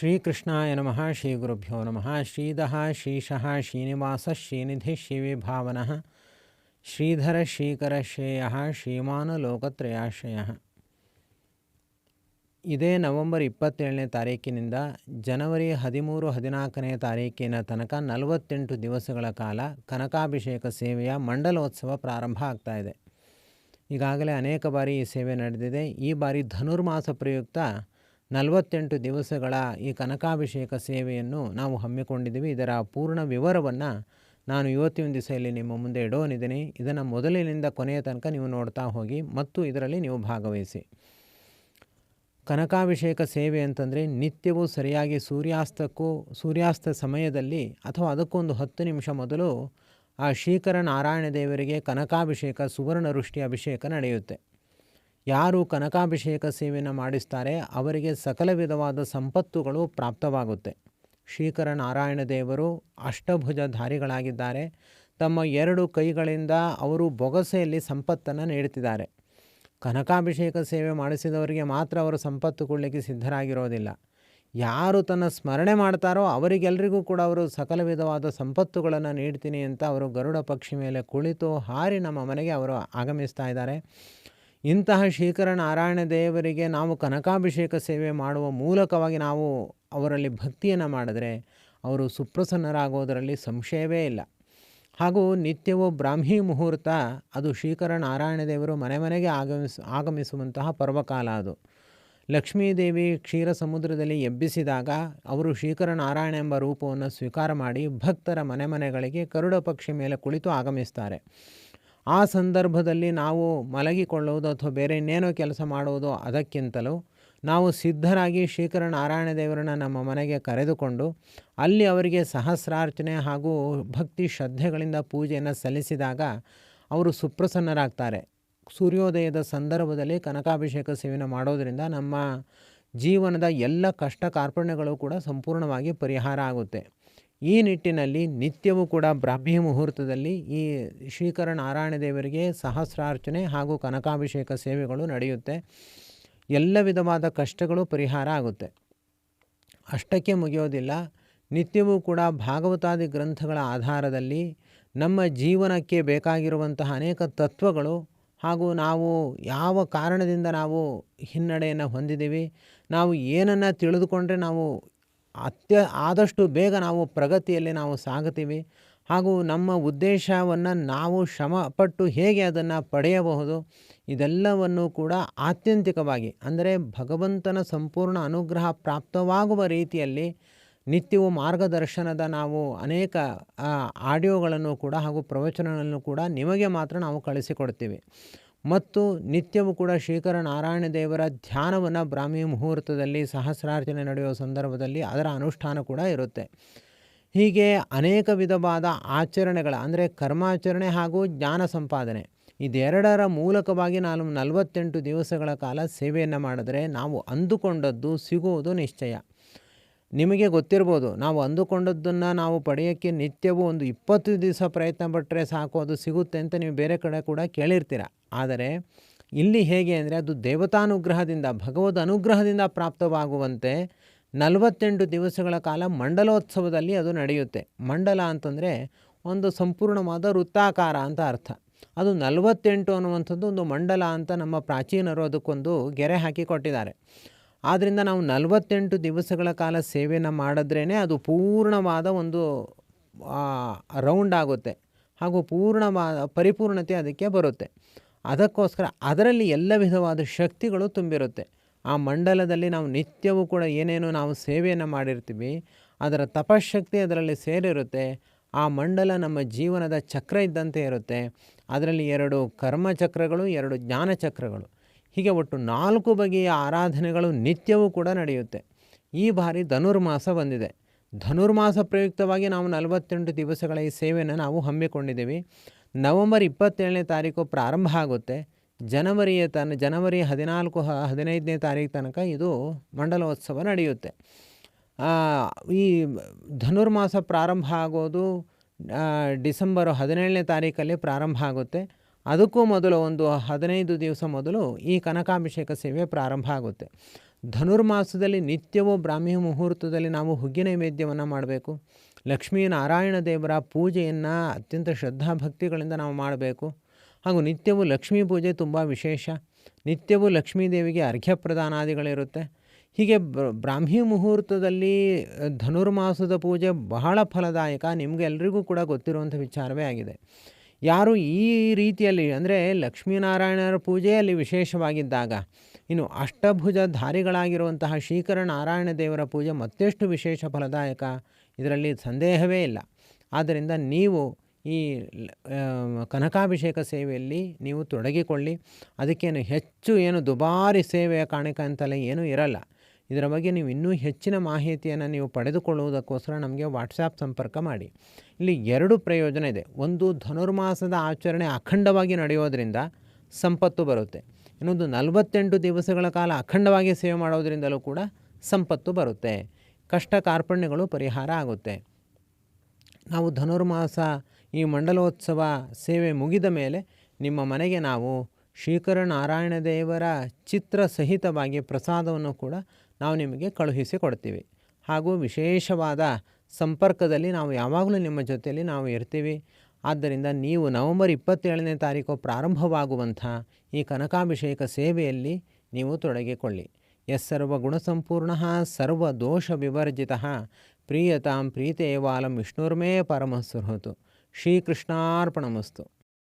ಶ್ರೀಕೃಷ್ಣಾಯ ನಮಃ ಶ್ರೀ ಗುರುಭ್ಯೋ ನಮಃ ಶ್ರೀಧಃ ಶ್ರೀಶಃ ಶ್ರೀನಿವಾಸ ಶ್ರೀನಿಧಿ ಶ್ರೀವಿಭಾವನ ಶ್ರೀಧರ ಶ್ರೀಕರ ಶ್ರೇಯ ಶ್ರೀಮಾನ ಲೋಕತ್ರಯಾಶ್ರಯ ಇದೇ ನವೆಂಬರ್ ಇಪ್ಪತ್ತೇಳನೇ ತಾರೀಕಿನಿಂದ ಜನವರಿ ಹದಿಮೂರು, ಹದಿನಾಲ್ಕನೇ ತಾರೀಕಿನ ತನಕ ನಲವತ್ತೆಂಟು ದಿವಸಗಳ ಕಾಲ ಕನಕಾಭಿಷೇಕ ಸೇವೆಯ ಮಂಡಲೋತ್ಸವ ಪ್ರಾರಂಭ ಆಗ್ತಾ ಇದೆ. ಈಗಾಗಲೇ ಅನೇಕ ಬಾರಿ ಈ ಸೇವೆ ನಡೆದಿದೆ. ಈ ಬಾರಿ ಧನುರ್ಮಾಸ ಪ್ರಯುಕ್ತ ನಲವತ್ತೆಂಟು ದಿವಸಗಳ ಈ ಕನಕಾಭಿಷೇಕ ಸೇವೆಯನ್ನು ನಾವು ಹಮ್ಮಿಕೊಂಡಿದ್ದೀವಿ. ಇದರ ಪೂರ್ಣ ವಿವರವನ್ನು ನಾನು ಇವತ್ತಿನ ದಿವಸ ನಿಮ್ಮ ಮುಂದೆ ಇಡೋನಿದ್ದೀನಿ. ಇದನ್ನು ಮೊದಲಿನಿಂದ ಕೊನೆಯ ತನಕ ನೀವು ನೋಡ್ತಾ ಹೋಗಿ ಮತ್ತು ಇದರಲ್ಲಿ ನೀವು ಭಾಗವಹಿಸಿ. ಕನಕಾಭಿಷೇಕ ಸೇವೆ ಅಂತಂದರೆ ನಿತ್ಯವೂ ಸರಿಯಾಗಿ ಸೂರ್ಯಾಸ್ತಕ್ಕೂ, ಸೂರ್ಯಾಸ್ತ ಸಮಯದಲ್ಲಿ ಅಥವಾ ಅದಕ್ಕೊಂದು ಹತ್ತು ನಿಮಿಷ ಮೊದಲು ಆ ಶ್ರೀಕರ ನಾರಾಯಣ ದೇವರಿಗೆ ಕನಕಾಭಿಷೇಕ ಸುವರ್ಣ ವೃಷ್ಟಿ ಅಭಿಷೇಕ ನಡೆಯುತ್ತೆ. ಯಾರು ಕನಕಾಭಿಷೇಕ ಸೇವೆಯನ್ನು ಮಾಡಿಸ್ತಾರೆ, ಅವರಿಗೆ ಸಕಲ ವಿಧವಾದ ಸಂಪತ್ತುಗಳು ಪ್ರಾಪ್ತವಾಗುತ್ತೆ. ಶ್ರೀಕರ ನಾರಾಯಣ ದೇವರು ಅಷ್ಟಭುಜಧಾರಿಗಳಾಗಿದ್ದಾರೆ. ತಮ್ಮ ಎರಡು ಕೈಗಳಿಂದ ಅವರು ಬೊಗಸೆಯಲ್ಲಿ ಸಂಪತ್ತನ್ನು ನೀಡುತ್ತಿದ್ದಾರೆ. ಕನಕಾಭಿಷೇಕ ಸೇವೆ ಮಾಡಿಸಿದವರಿಗೆ ಮಾತ್ರ ಅವರು ಸಂಪತ್ತು ಕೊಡಲಿಕ್ಕೆ ಸಿದ್ಧರಾಗಿರೋದಿಲ್ಲ. ಯಾರು ತನ್ನ ಸ್ಮರಣೆ ಮಾಡ್ತಾರೋ ಅವರಿಗೆಲ್ಲರಿಗೂ ಕೂಡ ಅವರು ಸಕಲ ವಿಧವಾದ ಸಂಪತ್ತುಗಳನ್ನು ನೀಡ್ತೀನಿ ಅಂತ ಅವರು ಗರುಡ ಪಕ್ಷಿ ಮೇಲೆ ಕುಳಿತು ಹಾರಿ ನಮ್ಮ ಮನೆಗೆ ಅವರು ಆಗಮಿಸ್ತಾ ಇದ್ದಾರೆ. ಇಂತಹ ಶ್ರೀಕರ ನಾರಾಯಣ ದೇವರಿಗೆ ನಾವು ಕನಕಾಭಿಷೇಕ ಸೇವೆ ಮಾಡುವ ಮೂಲಕವಾಗಿ ನಾವು ಅವರಲ್ಲಿ ಭಕ್ತಿಯನ್ನು ಮಾಡಿದರೆ ಅವರು ಸುಪ್ರಸನ್ನರಾಗೋದರಲ್ಲಿ ಸಂಶಯವೇ ಇಲ್ಲ. ಹಾಗೂ ನಿತ್ಯವೂ ಬ್ರಾಹ್ಮಿ ಮುಹೂರ್ತ, ಅದು ಶ್ರೀಕರ ನಾರಾಯಣ ದೇವರು ಮನೆ ಮನೆಗೆ ಆಗಮಿಸ್, ಆಗಮಿಸುವಂತಹ ಪರ್ವಕಾಲ ಅದು. ಲಕ್ಷ್ಮೀದೇವಿ ಕ್ಷೀರ ಸಮುದ್ರದಲ್ಲಿ ಎಬ್ಬಿಸಿದಾಗ ಅವರು ಶ್ರೀಕರ ನಾರಾಯಣ ಎಂಬ ರೂಪವನ್ನು ಸ್ವೀಕಾರ ಮಾಡಿ ಭಕ್ತರ ಮನೆ ಮನೆಗಳಿಗೆ ಕರುಡ ಪಕ್ಷಿ ಮೇಲೆ ಕುಳಿತು ಆಗಮಿಸ್ತಾರೆ. ಆ ಸಂದರ್ಭದಲ್ಲಿ ನಾವು ಮಲಗಿಕೊಳ್ಳುವುದು ಅಥವಾ ಬೇರೆ ಇನ್ನೇನೋ ಕೆಲಸ ಮಾಡುವುದು ಅದಕ್ಕಿಂತಲೂ ನಾವು ಸಿದ್ಧರಾಗಿ ಶ್ರೀಕರ ನಾರಾಯಣ ದೇವರನ್ನು ನಮ್ಮ ಮನೆಗೆ ಕರೆದುಕೊಂಡು ಅಲ್ಲಿ ಅವರಿಗೆ ಸಹಸ್ರಾರ್ಚನೆ ಹಾಗೂ ಭಕ್ತಿ ಶ್ರದ್ಧೆಗಳಿಂದ ಪೂಜೆಯನ್ನು ಸಲ್ಲಿಸಿದಾಗ ಅವರು ಸುಪ್ರಸನ್ನರಾಗ್ತಾರೆ. ಸೂರ್ಯೋದಯದ ಸಂದರ್ಭದಲ್ಲಿ ಕನಕಾಭಿಷೇಕ ಸೇವೆಯನ್ನು ಮಾಡೋದರಿಂದ ನಮ್ಮ ಜೀವನದ ಎಲ್ಲ ಕಷ್ಟ ಕಾರ್ಪಣ್ಯಗಳು ಕೂಡ ಸಂಪೂರ್ಣವಾಗಿ ಪರಿಹಾರ ಆಗುತ್ತೆ. ಈ ನಿಟ್ಟಿನಲ್ಲಿ ನಿತ್ಯವೂ ಕೂಡ ಬ್ರಾಹ್ಮಿ ಮುಹೂರ್ತದಲ್ಲಿ ಈ ಶ್ರೀಕರ ನಾರಾಯಣ ದೇವರಿಗೆ ಸಹಸ್ರಾರ್ಚನೆ ಹಾಗೂ ಕನಕಾಭಿಷೇಕ ಸೇವೆಗಳು ನಡೆಯುತ್ತೆ. ಎಲ್ಲ ವಿಧವಾದ ಕಷ್ಟಗಳು ಪರಿಹಾರ ಆಗುತ್ತೆ. ಅಷ್ಟಕ್ಕೆ ಮುಗಿಯೋದಿಲ್ಲ. ನಿತ್ಯವೂ ಕೂಡ ಭಾಗವತಾದಿ ಗ್ರಂಥಗಳ ಆಧಾರದಲ್ಲಿ ನಮ್ಮ ಜೀವನಕ್ಕೆ ಬೇಕಾಗಿರುವಂತಹ ಅನೇಕ ತತ್ವಗಳು ಹಾಗೂ ನಾವು ಯಾವ ಕಾರಣದಿಂದ ನಾವು ಹಿನ್ನಡೆಯನ್ನು ಹೊಂದಿದ್ದೀವಿ, ನಾವು ಏನನ್ನು ತಿಳಿದುಕೊಂಡ್ರೆ ನಾವು ಅತ್ಯ ಆದಷ್ಟು ಬೇಗ ನಾವು ಪ್ರಗತಿಯಲ್ಲಿ ನಾವು ಸಾಗುತ್ತೀವಿ. ಹಾಗೂ ನಮ್ಮ ಉದ್ದೇಶವನ್ನು ನಾವು ಶ್ರಮಪಟ್ಟು ಹೇಗೆ ಅದನ್ನು ಪಡೆಯಬಹುದು, ಇದೆಲ್ಲವನ್ನು ಕೂಡ ಆತ್ಯಂತಿಕವಾಗಿ, ಅಂದರೆ ಭಗವಂತನ ಸಂಪೂರ್ಣ ಅನುಗ್ರಹ ಪ್ರಾಪ್ತವಾಗುವ ರೀತಿಯಲ್ಲಿ ನಿತ್ಯವೂ ಮಾರ್ಗದರ್ಶನದ ನಾವು ಅನೇಕ ಆಡಿಯೋಗಳನ್ನು ಕೂಡ ಹಾಗೂ ಪ್ರವಚನಗಳನ್ನು ಕೂಡ ನಿಮಗೆ ಮಾತ್ರ ನಾವು ಕಳಿಸಿಕೊಡ್ತೀವಿ. ಮತ್ತು ನಿತ್ಯವೂ ಕೂಡ ಶ್ರೀಕರ ನಾರಾಯಣ ದೇವರ ಧ್ಯಾನವನ್ನು ಬ್ರಾಹ್ಮಿ ಮುಹೂರ್ತದಲ್ಲಿ ಸಹಸ್ರಾರ್ಚನೆ ನಡೆಯುವ ಸಂದರ್ಭದಲ್ಲಿ ಅದರ ಅನುಷ್ಠಾನ ಕೂಡ ಇರುತ್ತೆ. ಹೀಗೆ ಅನೇಕ ವಿಧವಾದ ಆಚರಣೆಗಳ ಅಂದರೆ ಕರ್ಮಾಚರಣೆ ಹಾಗೂ ಜ್ಞಾನ ಸಂಪಾದನೆ ಇದೆರಡರ ಮೂಲಕವಾಗಿ ನಾನು ನಲವತ್ತೆಂಟು ದಿವಸಗಳ ಕಾಲ ಸೇವೆಯನ್ನು ಮಾಡಿದರೆ ನಾವು ಅಂದುಕೊಂಡದ್ದು ಸಿಗುವುದು ನಿಶ್ಚಯ. ನಿಮಗೆ ಗೊತ್ತಿರ್ಬೋದು, ನಾವು ಅಂದುಕೊಂಡದ್ದನ್ನು ನಾವು ಪಡೆಯೋಕ್ಕೆ ನಿತ್ಯವೂ ಒಂದು ಇಪ್ಪತ್ತು ದಿವಸ ಪ್ರಯತ್ನ ಪಟ್ಟರೆ ಸಾಕು, ಅದು ಸಿಗುತ್ತೆ ಅಂತ ನೀವು ಬೇರೆ ಕಡೆ ಕೂಡ ಕೇಳಿರ್ತೀರ. ಆದರೆ ಇಲ್ಲಿ ಹೇಗೆ ಅಂದರೆ ಅದು ದೇವತಾನುಗ್ರಹದಿಂದ, ಭಗವದ್ ಅನುಗ್ರಹದಿಂದ ಪ್ರಾಪ್ತವಾಗುವಂತೆ ನಲವತ್ತೆಂಟು ದಿವಸಗಳ ಕಾಲ ಮಂಡಲೋತ್ಸವದಲ್ಲಿ ಅದು ನಡೆಯುತ್ತೆ. ಮಂಡಲ ಅಂತಂದರೆ ಒಂದು ಸಂಪೂರ್ಣವಾದ ವೃತ್ತಾಕಾರ ಅಂತ ಅರ್ಥ. ಅದು ನಲವತ್ತೆಂಟು ಅನ್ನುವಂಥದ್ದು ಒಂದು ಮಂಡಲ ಅಂತ ನಮ್ಮ ಪ್ರಾಚೀನರು ಅದಕ್ಕೊಂದು ಗೆರೆ ಹಾಕಿ ಕೊಟ್ಟಿದ್ದಾರೆ. ಆದ್ದರಿಂದ ನಾವು ನಲವತ್ತೆಂಟು ದಿವಸಗಳ ಕಾಲ ಸೇವೆಯನ್ನು ಮಾಡಿದ್ರೇ ಅದು ಪೂರ್ಣವಾದ ಒಂದು ರೌಂಡ್ ಆಗುತ್ತೆ. ಹಾಗೂ ಪೂರ್ಣವಾದ ಪರಿಪೂರ್ಣತೆ ಅದಕ್ಕೆ ಬರುತ್ತೆ. ಅದಕ್ಕೋಸ್ಕರ ಅದರಲ್ಲಿ ಎಲ್ಲ ವಿಧವಾದ ಶಕ್ತಿಗಳು ತುಂಬಿರುತ್ತೆ. ಆ ಮಂಡಲದಲ್ಲಿ ನಾವು ನಿತ್ಯವೂ ಕೂಡ ಏನೇನು ನಾವು ಸೇವೆಯನ್ನು ಮಾಡಿರ್ತೀವಿ, ಅದರ ತಪಶಕ್ತಿ ಅದರಲ್ಲಿ ಸೇರಿರುತ್ತೆ, ಆ ಮಂಡಲ ನಮ್ಮ ಜೀವನದ ಚಕ್ರ ಇದ್ದಂತೆ ಇರುತ್ತೆ. ಅದರಲ್ಲಿ ಎರಡು ಕರ್ಮಚಕ್ರಗಳು, ಎರಡು ಜ್ಞಾನಚಕ್ರಗಳು. ಹೀಗೆ ಒಟ್ಟು ನಾಲ್ಕು ಬಗೆಯ ಆರಾಧನೆಗಳು ನಿತ್ಯವೂ ಕೂಡ ನಡೆಯುತ್ತೆ. ಈ ಬಾರಿ ಧನುರ್ಮಾಸ ಬಂದಿದೆ. ಧನುರ್ಮಾಸ ಪ್ರಯುಕ್ತವಾಗಿ ನಾವು ನಲವತ್ತೆಂಟು ದಿವಸಗಳ ಈ ಸೇವೆಯನ್ನು ನಾವು ಹಮ್ಮಿಕೊಂಡಿದ್ದೀವಿ. ನವಂಬರ್ ಇಪ್ಪತ್ತೇಳನೇ ತಾರೀಕು ಪ್ರಾರಂಭ ಆಗುತ್ತೆ. ಜನವರಿಯ ತನ, ಜನವರಿ ಹದಿನಾಲ್ಕು, ಹದಿನೈದನೇ ತಾರೀಕು ತನಕ ಇದು ಮಂಡಲೋತ್ಸವ ನಡೆಯುತ್ತೆ. ಈ ಧನುರ್ಮಾಸ ಪ್ರಾರಂಭ ಆಗೋದು ಡಿಸೆಂಬರ್ ಹದಿನೇಳನೇ ತಾರೀಕಲ್ಲಿ ಪ್ರಾರಂಭ ಆಗುತ್ತೆ. ಅದಕ್ಕೂ ಮೊದಲು ಒಂದು ಹದಿನೈದು ದಿವಸ ಮೊದಲು ಈ ಕನಕಾಭಿಷೇಕ ಸೇವೆ ಪ್ರಾರಂಭ ಆಗುತ್ತೆ. ಧನುರ್ಮಾಸದಲ್ಲಿ ನಿತ್ಯವೂ ಬ್ರಾಹ್ಮಿ ಮುಹೂರ್ತದಲ್ಲಿ ನಾವು ಹುಗ್ಗಿ ನೈವೇದ್ಯವನ್ನು ಮಾಡಬೇಕು. ಲಕ್ಷ್ಮೀನಾರಾಯಣ ದೇವರ ಪೂಜೆಯನ್ನು ಅತ್ಯಂತ ಶ್ರದ್ಧಾಭಕ್ತಿಗಳಿಂದ ನಾವು ಮಾಡಬೇಕು. ಹಾಗೂ ನಿತ್ಯವೂ ಲಕ್ಷ್ಮೀ ಪೂಜೆ ತುಂಬ ವಿಶೇಷ. ನಿತ್ಯವೂ ಲಕ್ಷ್ಮೀ ದೇವಿಗೆ ಅರ್ಘ್ಯ ಪ್ರದಾನಾದಿಗಳಿರುತ್ತೆ. ಹೀಗೆ ಬ್ರಾಹ್ಮಿ ಮುಹೂರ್ತದಲ್ಲಿ ಧನುರ್ಮಾಸದ ಪೂಜೆ ಬಹಳ ಫಲದಾಯಕ. ನಿಮಗೆಲ್ಲರಿಗೂ ಕೂಡ ಗೊತ್ತಿರುವಂಥ ವಿಚಾರವೇ ಆಗಿದೆ. ಯಾರು ಈ ರೀತಿಯಲ್ಲಿ, ಅಂದರೆ ಲಕ್ಷ್ಮೀನಾರಾಯಣರ ಪೂಜೆಯಲ್ಲಿ ವಿಶೇಷವಾಗಿದ್ದಾಗ, ಇನ್ನು ಅಷ್ಟಭುಜ ಧಾರಿಗಳಾಗಿರುವಂತಹ ಶ್ರೀಕರ ನಾರಾಯಣ ದೇವರ ಪೂಜೆ ಮತ್ತೆಷ್ಟು ವಿಶೇಷ ಫಲದಾಯಕ? ಇದರಲ್ಲಿ ಸಂದೇಹವೇ ಇಲ್ಲ. ಆದ್ದರಿಂದ ನೀವು ಈ ಕನಕಾಭಿಷೇಕ ಸೇವೆಯಲ್ಲಿ ನೀವು ತೊಡಗಿಕೊಳ್ಳಿ. ಅದಕ್ಕೇನು ಹೆಚ್ಚು ಏನು ದುಬಾರಿ ಸೇವೆಯ ಕಾಣಿಕೆ ಅಂತಲೇ ಏನೂ ಇರಲ್ಲ. ಇದರ ಬಗ್ಗೆ ನೀವು ಇನ್ನೂ ಹೆಚ್ಚಿನ ಮಾಹಿತಿಯನ್ನು ನೀವು ಪಡೆದುಕೊಳ್ಳುವುದಕ್ಕೋಸ್ಕರ ನಮಗೆ ವಾಟ್ಸಾಪ್ ಸಂಪರ್ಕ ಮಾಡಿ. ಇಲ್ಲಿ ಎರಡು ಪ್ರಯೋಜನ ಇದೆ. ಒಂದು, ಧನುರ್ಮಾಸದ ಆಚರಣೆ ಅಖಂಡವಾಗಿ ನಡೆಯೋದರಿಂದ ಸಂಪತ್ತು ಬರುತ್ತೆ. ಇನ್ನೊಂದು, ನಲವತ್ತೆಂಟು ದಿವಸಗಳ ಕಾಲ ಅಖಂಡವಾಗಿ ಸೇವೆ ಮಾಡೋದರಿಂದಲೂ ಕೂಡ ಸಂಪತ್ತು ಬರುತ್ತೆ. ಕಷ್ಟ ಕಾರ್ಪಣ್ಯಗಳು ಪರಿಹಾರ ಆಗುತ್ತೆ. ನಾವು ಧನುರ್ಮಾಸ ಈ ಮಂಡಲೋತ್ಸವ ಸೇವೆ ಮುಗಿದ ಮೇಲೆ ನಿಮ್ಮ ಮನೆಗೆ ನಾವು ಶ್ರೀಕರ ನಾರಾಯಣ ದೇವರ ಚಿತ್ರ ಸಹಿತವಾಗಿ ಪ್ರಸಾದವನ್ನು ಕೂಡ ನಾವು ನಿಮಗೆ ಕಳುಹಿಸಿ ಕೊಡ್ತೀವಿ ಹಾಗೂ ವಿಶೇಷವಾದ ಸಂಪರ್ಕದಲ್ಲಿ ನಾವು ಯಾವಾಗಲೂ ನಿಮ್ಮ ಜೊತೆಯಲ್ಲಿ ನಾವು ಇರ್ತೀವಿ. ಆದ್ದರಿಂದ ನೀವು ನವಂಬರ್ ಇಪ್ಪತ್ತೇಳನೇ ತಾರೀಕು ಪ್ರಾರಂಭವಾಗುವಂಥ ಈ ಕನಕಾಭಿಷೇಕ ಸೇವೆಯಲ್ಲಿ ನೀವು ತೊಡಗಿಕೊಳ್ಳಿ. ಎಸ್ ಸರ್ವ ಗುಣಸಂಪೂರ್ಣ, ಸರ್ವ ದೋಷ ವಿವರ್ಜಿತ. ಪ್ರೀಯತಾಂ ಪ್ರೀತೇವಾಲಂ ವಿಷ್ಣುರ್ಮೇ ಶ್ರೀ ಶ್ರೀಕೃಷ್ಣಾರ್ಪಣಮಸ್ತು.